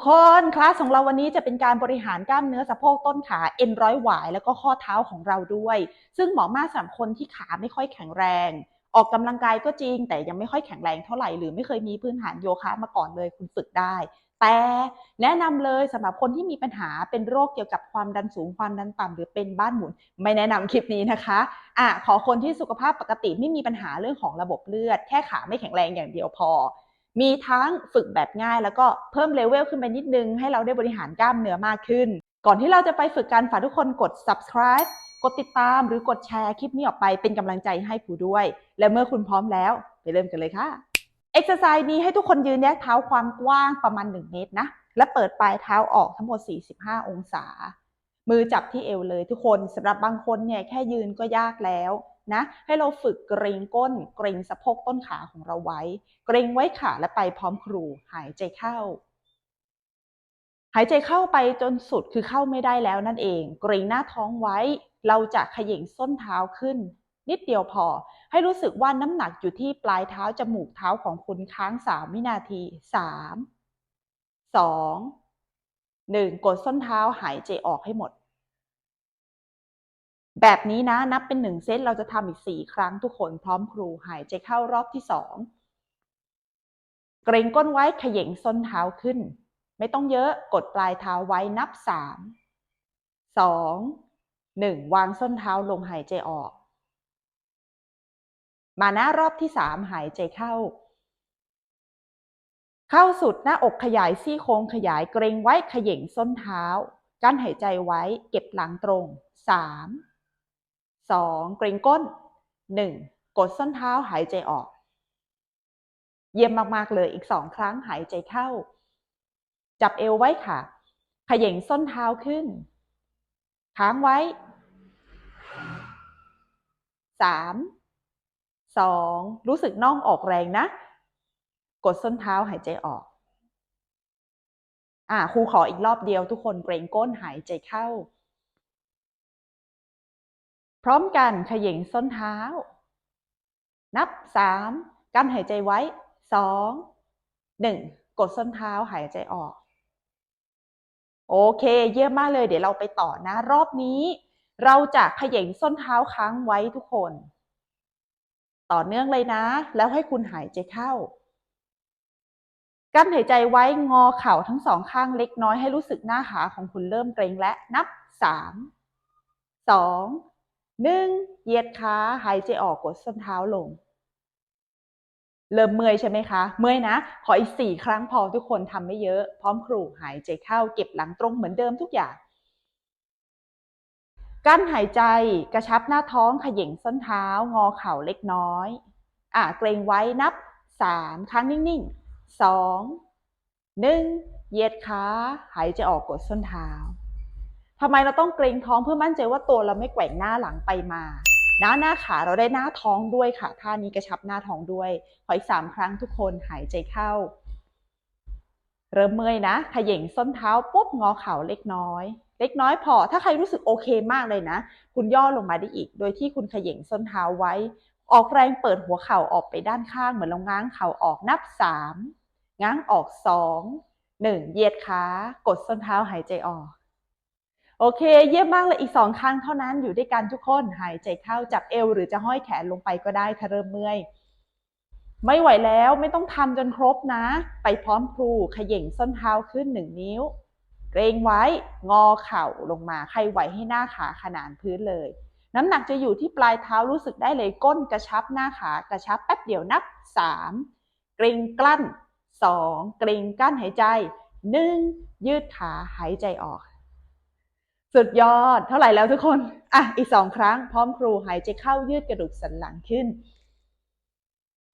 กคนคลาสของเราวันนี้จะเป็นการบริหารกล้ามเนื้อสะโพกต้นขาเอ็นร้อยหวาย แล้วก็ข้อเท้าของเราด้วย ซึ่งเหมาะมากสำหรับคนที่ขาไม่ค่อยแข็งแรง ออกกำลังกายก็จริง แต่ยังไม่ค่อยแข็งแรงเท่าไหร่หรือไม่เคยมีพื้นฐานโยคะมาก่อนเลยคุณฝึกได้ แต่แนะนำเลยสำหรับคนที่มีปัญหาเป็นโรคเกี่ยวกับความดันสูงความดันต่ำหรือเป็นบ้านหมุน ไม่แนะนำคลิปนี้นะคะอะขอคนที่สุขภาพปกติไม่มีปัญหาเรื่องของระบบเลือด แค่ขาไม่แข็งแรงอย่างเดียวพอ มีทั้งฝึกแบบง่าย แล้วก็เพิ่มเลเวลขึ้นไปนิดนึง ให้เราได้บริหารกล้ามเนื้อมากขึ้น ก่อนที่เราจะไปฝึกกันฝากทุกคนกด subscribe กดติดตามหรือกดแชร์คลิปนี้ออกไปเป็นกำลังใจให้ครูด้วย และเมื่อคุณพร้อมแล้ว ไปเริ่มกันเลยค่ะเอ็กซ์ไซส์นี้ให้ทุกคนยืนแยกเท้าความกว้างประมาณ 1 เมตรนะ และเปิดปลายเท้าออกทั้งหมด 45 องศา มือจับที่เอวเลยทุกคนสำหรับบางคนเนี่ยแค่ยืนก็ยากแล้ว นะให้เราฝึกเกรงก้น เกรงสะโพกต้นขาของเราไว้ เกรงไว้ขาและไปพร้อมครู หายใจเข้า หายใจเข้าไปจนสุดคือเข้าไม่ได้แล้วนั่นเอง เกรงหน้าท้องไว้ เราจะขย่งส้นเท้าขึ้น นิดเดียวพอ ให้รู้สึกว่าน้ำหนักอยู่ที่ปลายเท้าจมูกเท้าของคุณค้างสามวินาทีสามสองหนึ่งกดส้นเท้าหายใจออกให้หมด แบบนี้นะนับเป็นหนึ่งเซตเราจะทำอีกสี่ครั้งทุกคนพร้อมครูหายใจเข้ารอบที่สองเกรงก้นไว้เขย่งส้นเท้าขึ้น ไม่ต้องเยอะกดปลายเท้าไว้นับสามสองหนึ่งวางส้นเท้าลงหายใจออก มาหน้ารอบที่สามหายใจเข้า เข้าสุดหน้าอกขยายซี่โครงขยายเกรงไว้เขย่งส้นเท้า กั้นหายใจไว้เก็บหลังตรงสามสองเกรงก้นหนึ่งกดส้นเท้าหายใจออก เยี่ยมมาก ๆ เลยอีกสองครั้งหายใจเข้า จับเอวไว้ค่ะ ขย่งส้นเท้าขึ้น ค้างไว้สามสองรู้สึกน่องออกแรงนะ กดส้นเท้าหายใจออก อ่าครูขออีกรอบเดียวทุกคนเกรงก้นหายใจเข้า พร้อมกันเขย่งส้นเท้า นับสามกั้นหายใจไว้สองหนึ่งกดส้นเท้าหายใจออก โอเค เยี่ยมมากเลย เดี๋ยวเราไปต่อนะ รอบนี้ เราจะเขย่งส้นเท้าค้างไว้ทุกคน ต่อเนื่องเลยนะ แล้วให้คุณหายใจเข้า กั้นหายใจไว้งอเข่าทั้งสองข้างเล็กน้อยให้รู้สึกหน้าขาของคุณเริ่มเกร็งและนับสามสอง หนึ่งเหยียดขาหายใจออกกดส้นเท้าลง เริ่มเมื่อยใช่ไหมคะ เมื่อยนะ ขออีกสี่ครั้งพอทุกคนทำไม่เยอะ พร้อมครูหายใจเข้าเก็บหลังตรงเหมือนเดิมทุกอย่าง กั้นหายใจกระชับหน้าท้องเขย่งส้นเท้า งอเข่าเล็กน้อย อะเกรงไว้นับสามครั้งนิ่งๆสองหนึ่งเหยียดขาหายใจออกกดส้นเท้า ทำไมเราต้องเกรงท้องเพื่อมั่นใจว่าตัวเราไม่แกว่งหน้าหลังไปมาหน้าหน้าขาเราได้หน้าท้องด้วยค่ะท่านี้กระชับหน้าท้องด้วยขออีกสามครั้งทุกคนหายใจเข้า เริ่มเมื่อยนะขย่งส้นเท้าปุ๊บงอเข่าเล็กน้อย เล็กน้อยพอ ถ้าใครรู้สึกโอเคมากเลยนะ คุณย่อลงมาได้อีก โดยที่คุณขย่งส้นเท้าไว้ ออกแรงเปิดหัวเข่าออกไปด้านข้างเหมือนเราง้างเข่าออกนับสามง้างออกสองหนึ่งเหยียดขากดส้นเท้าหายใจออก โอเค เยี่ยมมากเลยอีกสองครั้งเท่านั้นอยู่ด้วยกันทุกคนหายใจเข้าจับเอว หรือจะห้อยแขนลงไปก็ได้ถ้าเริ่มเมื่อย ไม่ไหวแล้วไม่ต้องทำจนครบนะ ไปพร้อมครูขย่งส้นเท้าขึ้นหนึ่งนิ้ว เกรงไว้งอเข่าลงมาใครไหวให้หน้าขาขนานพื้นเลย น้ำหนักจะอยู่ที่ปลายเท้ารู้สึกได้เลยก้นกระชับหน้าขากระชับแป๊บเดียวนับสามเกรงกลั้นสองเกรงกั้นหายใจหนึ่งยืดขาหายใจออก สุดยอดเท่าไหร่แล้วทุกคน อะ อีกสองครั้ง พร้อมครูหายใจเข้ายืดกระดูกสันหลังขึ้น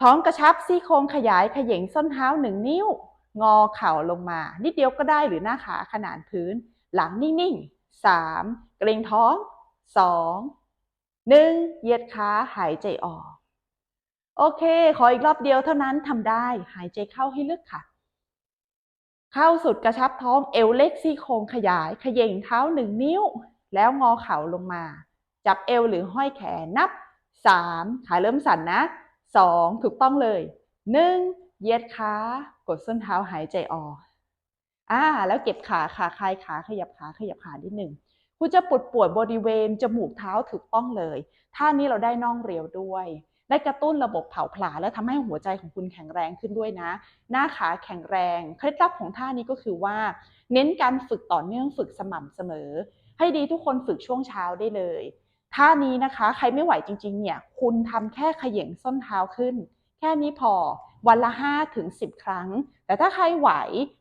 ท้องกระชับซี่โครงขยายขย่งส้นเท้าหนึ่งนิ้ว งอเข่าลงมา นิดเดียวก็ได้หรือหน้าขาขนานพื้น หลังนิ่งๆสามเกรงท้องสองหนึ่งเหยียดขาหายใจออก โอเค ขออีกรอบเดียวเท่านั้นทำได้ หายใจเข้าให้ลึกค่ะ เข้าสุดกระชับท้องเอวเล็กซี่โครงขยายขย่งเท้าหนึ่งนิ้ว แล้วงอเข่าลงมา จับเอวหรือห้อยแขนนับสามขาเริ่มสั่นนะสองถูกต้องเลยหนึ่งเหยียดขากดส้นเท้าหายใจออกอ่าแล้วเก็บขาขาคลายขาขยับขาขยับขานิดหนึ่งคุณจะปวดปวดบริเวณจมูกเท้าถูกต้องเลย ท่านี้เราได้น่องเรียวด้วย ได้กระตุ้นระบบเผาผลาญและทำให้หัวใจของคุณแข็งแรงขึ้นด้วยนะ หน้าขาแข็งแรงเคล็ดลับของท่านี้ก็คือว่า เน้นการฝึกต่อเนื่องฝึกสม่ำเสมอ ให้ดีทุกคนฝึกช่วงเช้าได้เลยท่านี้นะคะใครไม่ไหวจริงๆเนี่ยคุณทำแค่ขย่งส้นเท้าขึ้น แค่นี้พอวันละ5ถึง10 ครั้ง แต่ถ้าใครไหว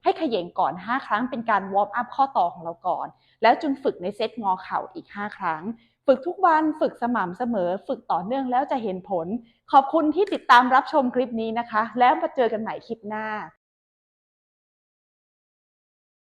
ให้ขย่งก่อน 5 ครั้งเป็นการวอร์มอัพข้อต่อของเราก่อน แล้วจุนฝึกในเซตงอเข่าอีก 5 ครั้ง ฝึกทุกวันฝึกสม่ำเสมอ ฝึกต่อเนื่องแล้วจะเห็นผล ขอบคุณที่ติดตามรับชมคลิปนี้นะคะ แล้วมาเจอกันใหม่คลิปหน้า